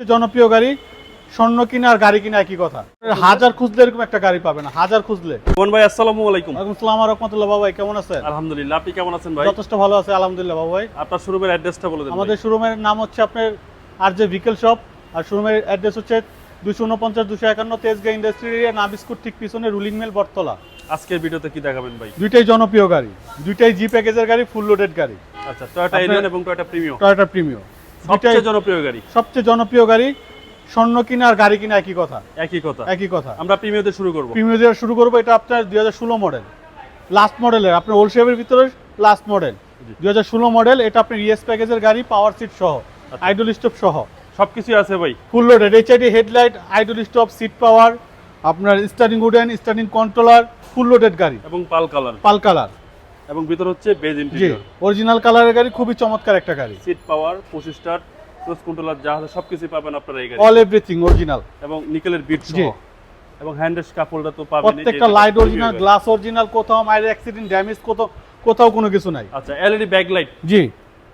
জনপ্রিয় গাড়ি স্বর্ণ কিনা আর গাড়ি কিনা একই কথা। হাজার খুঁজলে এরকম একটা গাড়ি পাবে না হাজার খুঁজলে। বোন ভাই আসসালামু আলাইকুম। ওয়ালাইকুম সালাম রহমতুল্লাহ বাবাই কেমন আছেন? আলহামদুলিল্লাহ আপনি কেমন আছেন ভাই? যথেষ্ট ভালো আছে আলহামদুলিল্লাহ ভাই। আপনার শোরুমের অ্যাড্রেসটা বলে দেন আমাদের শোরুমের নাম হচ্ছে আপনার আর জে ভিকেল শপ আর শোরুমের অ্যাড্রেস হচ্ছে দুশো উনপঞ্চাশ দুশো একান্ন তেজগা ইন্ডাস্ট্রি এরিয়া না বিস্কুট ঠিক পিছনে রুলিং মেল বটতলা। আজকের ভিডিওতে কি দেখাবেন ভাই? দুইটাই জনপ্রিয় গাড়ি দুইটাই জি প্যাকেজের গাড়ি ফুল লোডেড গাড়ি। আচ্ছা টয়োটা এলিয়ন এবং টয়োটা প্রিমিয়াম টয়োটা প্রিমিয়াম সবচেয়ে জনপ্রিয় গাড়ি। সবচেয়ে জনপ্রিয় গাড়ি স্বর্ণ কিনা আর গাড়ি কিনা একই কথা। একই কথা। একই কথা। আমরা প্রিমিয়তে শুরু করব। প্রিমিয়ার দিয়ে শুরু করব এটা আপনার দুই হাজার ষোলো মডেল লাস্ট মডেলের আপনার ওল্ড শেপের ভিতরে লাস্ট মডেল জি। দুই হাজার ষোলো মডেল এটা আপনার ইএস প্যাকেজের গাড়ি পাওয়ার সিট সহ আচ্ছা। আইডল স্টপ সহ। সবকিছুই আছে ভাই। Full loaded HID headlight idle stop seat power আপনার starting wooden starting controller full loaded গাড়ি। এবং পাল কালার পাল কালার এবং ভিতর হচ্ছে বেজ ইন্টেরিয়র অরিজিনাল কালারের গাড়ি খুবই চমৎকার একটা গাড়ি। Seat power push start cruise controller যা আছে সবকিছুই পাবেন আপনারা এই গাড়ি অল এভরিথিং অরিজিনাল এবং নিকেলের বিট সহ। এবং হ্যান্ডেস কাপড়টা তো পাবেন প্রত্যেকটা লাইট অরিজিনাল গ্লাস অরিজিনাল কোথাও মাইরে অ্যাক্সিডেন্ট ড্যামেজ কোথাও কোথাও কোনো কিছু নাই। আচ্ছা এলইডি ব্যাক লাইট জি।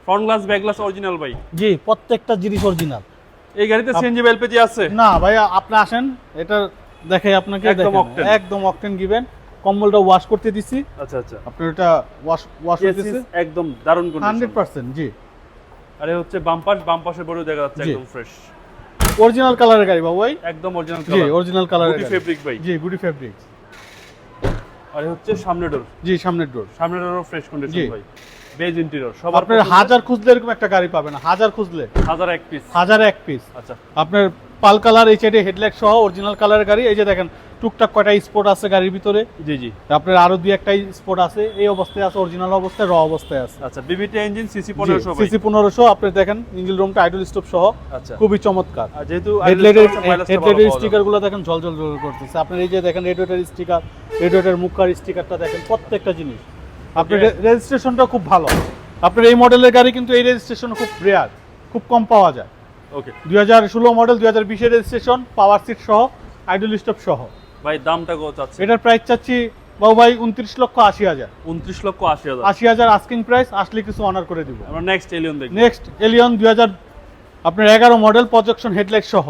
Front glass back glass original ভাই। জি প্রত্যেকটা জিনিস অরিজিনাল এই গাড়িতে সিএনজি এলপিজি আছে। না ভাইয়া আপনি আসেন এটা দেখে আপনাকে একদম octane। একদম অকটেন গিবেন। কম্বলটা ওয়াশ করতে দিছি। আচ্ছা আচ্ছা। আপনার এটা ওয়াশ ওয়াশ করতেছে? একদম দারুণ কন্ডিশন পার্সেন্ট জি। আর এই হচ্ছে বাম্পার বাম পাশে বড় দেখা যাচ্ছে একদম ফ্রেশ অরিজিনাল কালারের গাড়ি বাবু ভাই? একদম অরিজিনাল কালার জি অরিজিনাল কালারের গাড়ি। ফেব্রিক ভাই। জি গুডি ফেব্রিক আর হচ্ছে সামনে ডোর জি সামনের ডোর সামনে ডোরও ফ্রেশ কন্ডিশন ভাই। বেজ ইন্টেরিয়র সব আপনার হাজার খুঁজলে এরকম একটা গাড়ি পাবেন হাজার খুঁজলে। হাজার এক পিস হাজার এক পিস আচ্ছা। আপনার পাল কালার এই সাইডে হেডলাইট সহ অরিজিনাল কালারের গাড়ি এই যে দেখেন টুকটাক কয়টা স্পোর্ট আছে গাড়ির ভিতরে? জি জি। আপনার আরও দুই একটা স্পট আছে। এই অবস্থায় আছে অরিজিনাল অবস্থায় র অবস্থায় আছে। আচ্ছা বিবিটি ইঞ্জিন সিসি পনেরোশো ভাই। সিসি পনেরোশো আপনি দেখেন ইঞ্জিন রুমটা আইডল স্টপ সহ। আচ্ছা। খুবই চমৎকার। আর যেহেতু হেডলাইটের হেডলাইটের পাওয়া যাবে। স্টিকারগুলো দেখেন ঝল ঝল ঝল করতেছে। আপনার এই যে দেখেন রেডিওটার স্টিকার রেডিওটার মুখার স্টিকারটা দেখেন প্রত্যেকটা জিনিস। আপনার রেজিস্ট্রেশনটা খুব ভালো। আপনার এই মডেলের গাড়ি কিন্তু এই রেজিস্ট্রেশন খুব রেয়ার খুব কম পাওয়া যায়। ওকে দুই হাজার ষোলো মডেল দুই হাজার বিশের রেজিস্ট্রেশন পাওয়ার সিট সহ আইডল স্টপ সহ। ভাই দামটা কত চাচ্ছে এটার প্রাইস চাচ্ছি বাবু ভাই উনত্রিশ লক্ষ আশি হাজার। উনত্রিশ লক্ষ আশি হাজার। আশি হাজার আস্কিং প্রাইস আসলে কিছু অনার করে দিব। আমরা নেক্সট এলিয়ন দেখব। নেক্সট এলিয়ন দুই হাজার আপনার এগারো মডেল প্রজেকশন হেডলাইট সহ।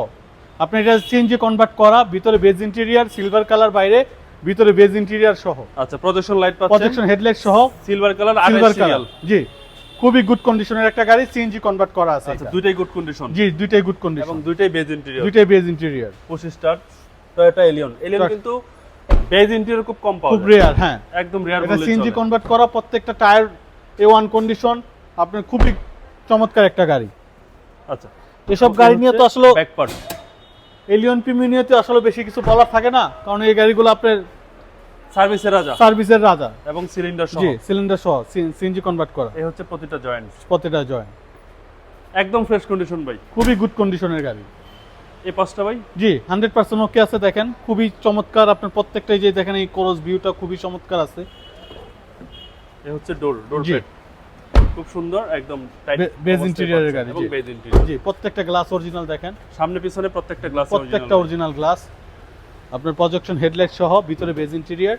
আপনি এটা সিএনজি কনভার্ট করা ভিতরে বেজ ইন্টেরিয়ার সিলভার কালার বাইরে ভিতরে বেজ ইন্টেরিয়ার সহ। আচ্ছা প্রজেকশন লাইট পাচ্ছেন? প্রজেকশন হেডলাইট সহ। সিলভার কালার আর সিলভার কালার জি। খুবই গুড কন্ডিশনের একটা গাড়ি সিএনজি কনভার্ট করা আছে আচ্ছা দুইটাই গুড কন্ডিশন জি দুইটাই গুড এবং কন্ডিশন দুইটাই বেজ ইন্টেরিয়র দুইটাই beige interior push start Toyota Allion Allion কিন্তু বেজ ইন্টেরিয়র খুব কম পাওয়া খুব রেয়ার হ্যাঁ। একদম রেয়ার এটা সিএনজি কনভার্ট করা প্রত্যেকটা টায়ার এ ওয়ান কন্ডিশন আপনার খুবই চমৎকার একটা গাড়ি। আচ্ছা। এসব গাড়ি নিয়ে তো আসলে ব্যাক পার্ট এলিয়ন প্রিমিয়াতে আসলে বেশি কিছু বলার থাকে না কারণ এই গাড়িগুলো আপনার সার্ভিসের রাজা। সার্ভিসের রাজা। এবং সিলিন্ডার সহ। জি সিলিন্ডার সহ সিএনজি কনভার্ট করা। এই হচ্ছে প্রতিটা জয়েন্ট প্রতিটা জয়েন্ট একদম ফ্রেশ কন্ডিশন ভাই। খুবই গুড কন্ডিশনের গাড়ি। এই পাঁচটা ভাই? জি হান্ড্রেড পার্সেন্ট ওকে আছে দেখেন। খুবই চমৎকার আপনার প্রত্যেকটাই যে দেখেন এই ক্রস ভিউটা খুবই চমৎকার আছে। এই হচ্ছে ডোর ডোর। প্লেট খুব সুন্দর একদম টাইট বে- base interior এর গাড়ি, এবং জি। বেজ ইন্টেরিয়র জি প্রত্যেকটা গ্লাস অরিজিনাল দেখেন। সামনে পিছনে প্রত্যেকটা গ্লাস প্রত্যেকটা অরিজিনাল গ্লাস আপনার প্রজেকশন হেডলাইট সহ ভিতরে beige interior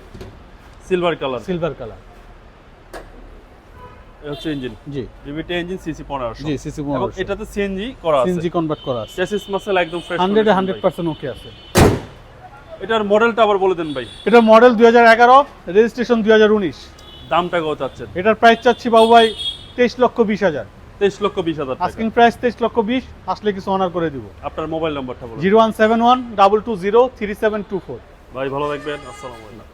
silver colour silver colour হচ্ছে ইঞ্জিন জি। বিবিটি ইঞ্জিন সিসি 1500 জি সিসি এবং এটাতে সিএনজি করা আছে। সিএনজি কনভার্ট করা আছে। চেসিস মাসেল একদম fresh hundred hundred percent okay আছে। এটার মডেলটা আবার বলে দেন ভাই। এটা মডেল দুই হাজার এগারো রেজিস্ট্রেশন দুই হাজার উনিশ। দামটা কত চাচ্ছেন এটার প্রাইস চাচ্ছি বাবু ভাই তেইশ লক্ষ বিশ হাজার। তেইশ লক্ষ বিশ হাজার টাকা। আস্কিং প্রাইস তেইশ লক্ষ বিশ আসলে কিছু অনার করে দিব। আপনার মোবাইল নাম্বারটা বলুন। Zero one seven one double two zero three seven two four. ভাই ভালো থাকবেন। আসসালামু আলাইকুম।